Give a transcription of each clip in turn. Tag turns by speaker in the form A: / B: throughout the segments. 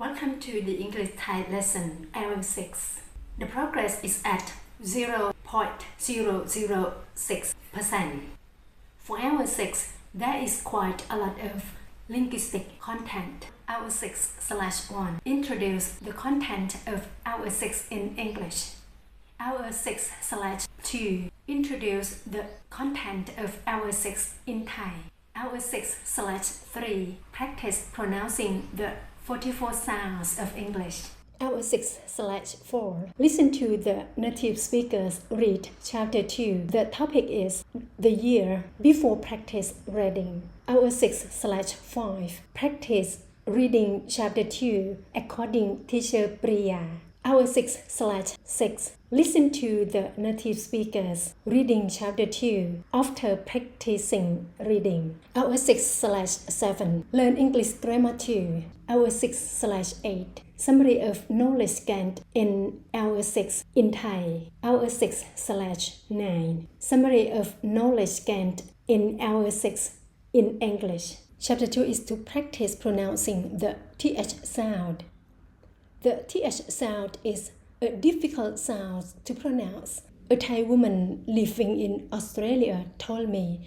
A: Welcome to the English Thai lesson Hour 6. The progress is at 0.006%. For Hour 6, there is quite a lot of linguistic content. Hour 6 slash 1 introduce the content of Hour 6 in English. Hour 6 slash 2 introduce the content of Hour 6 in Thai. Hour 6 slash 3 practice pronouncing the 44 sounds of English. Hour 6 slash 4 listen to the native speakers read chapter 2. The topic is the year before practice reading. Hour 6 slash 5 practice reading chapter 2 according teacher Priya. Hour 6 slash 6 Listen to the native speakers reading chapter 2 after practicing reading. Hour 6 slash 7 Learn English grammar 2. Hour 6 slash 8 Summary of knowledge gained in hour 6 in Thai. Hour 6 slash 9 Summary of knowledge gained in hour 6 in English. Chapter 2 is to practice pronouncing the TH sound. The TH sound is a difficult sound to pronounce. A Thai woman living in Australia told me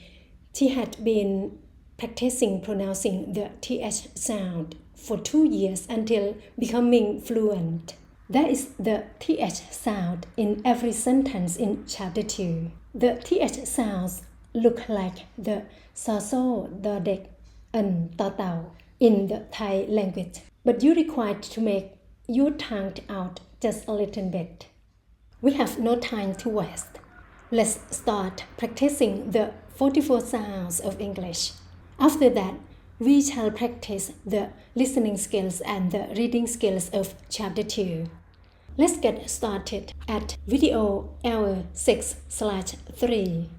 A: she had been practicing pronouncing the TH sound for two years until becoming fluent. That is the TH sound in every sentence in chapter 2. The TH sounds look like the saso, dodek, and tatao in the Thai language, but you required to make your tongue out just a little bit. We have no time to waste. Let's start practicing the 44 sounds of English. After that, we shall practice the listening skills and the reading skills of chapter 2. Let's get started at video hour 6 slash 3.